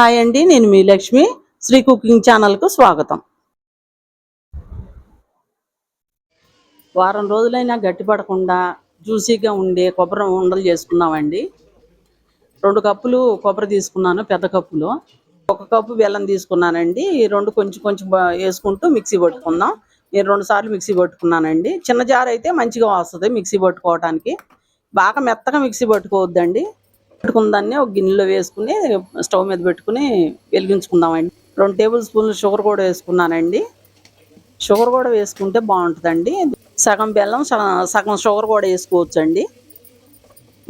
Hi అండి నేను మీ Lakshmi. Shri cooking ఛానల్కు స్వాగతం. వారం రోజులైనా గట్టిపడకుండా జ్యూసీగా ఉండే కొబ్బరి ఉండలు చేసుకున్నామండి. రెండు కప్పులు కొబ్బరి తీసుకున్నాను పెద్ద కప్పులు. ఒక కప్పు బెల్లం తీసుకున్నానండి. ఈ రెండు కొంచెం కొంచెం వేసుకుంటూ మిక్సీ పట్టుకుందాం. నేను రెండు సార్లు మిక్సీ పట్టుకున్నానండి. చిన్న జార్ అయితే మంచిగా వస్తుంది మిక్సీ పట్టుకోవడానికి బాగా మెత్తగా మిక్సీ పట్టుకోవద్దండి. పెట్టుకున్న దాన్ని ఒక గిన్నెలో వేసుకుని స్టవ్ మీద పెట్టుకుని వెలిగించుకుందామండి. రెండు టేబుల్ స్పూన్లు షుగర్ కూడా వేసుకున్నానండి. షుగర్ కూడా వేసుకుంటే బాగుంటుందండి. సగం బెల్లం సగం- సగం షుగర్ కూడా వేసుకోవచ్చండి.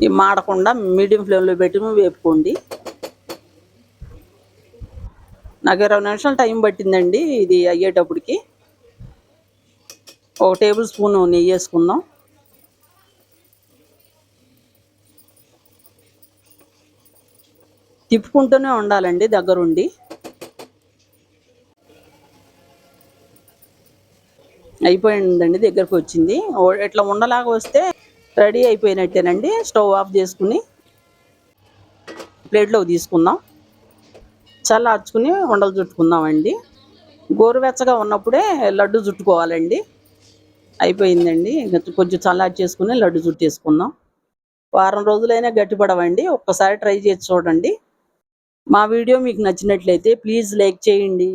ఈ మాడకుండా మీడియం ఫ్లేమ్లో పెట్టి వేపుకోండి. నాకు ఇరవై నిమిషాలు టైం పట్టిందండి ఇది అయ్యేటప్పటికి. ఒక టేబుల్ స్పూన్ నెయ్యి వేసుకుందాం. తిప్పుకుంటూనే ఉండాలండి దగ్గరుండి. అయిపోయిందండి దగ్గరకు వచ్చింది ఇట్లా ఉండలాగా వస్తే రెడీ అయిపోయినట్టేనండి. స్టవ్ ఆఫ్ చేసుకుని ప్లేట్లోకి తీసుకుందాం. చల్లార్చుకుని ఉండలు చుట్టుకుందామండి. గోరువెచ్చగా ఉన్నప్పుడే లడ్డు చుట్టుకోవాలండి. అయిపోయిందండి. కొంచెం చల్లారి చేసుకుని లడ్డు చుట్టేసుకుందాం. వారం రోజులైనా గట్టిపడవండి. ఒక్కసారి ట్రై చేసి చూడండి. మా వీడియో మీకు నచ్చినట్లయితే ప్లీజ్ లైక్ చేయండి.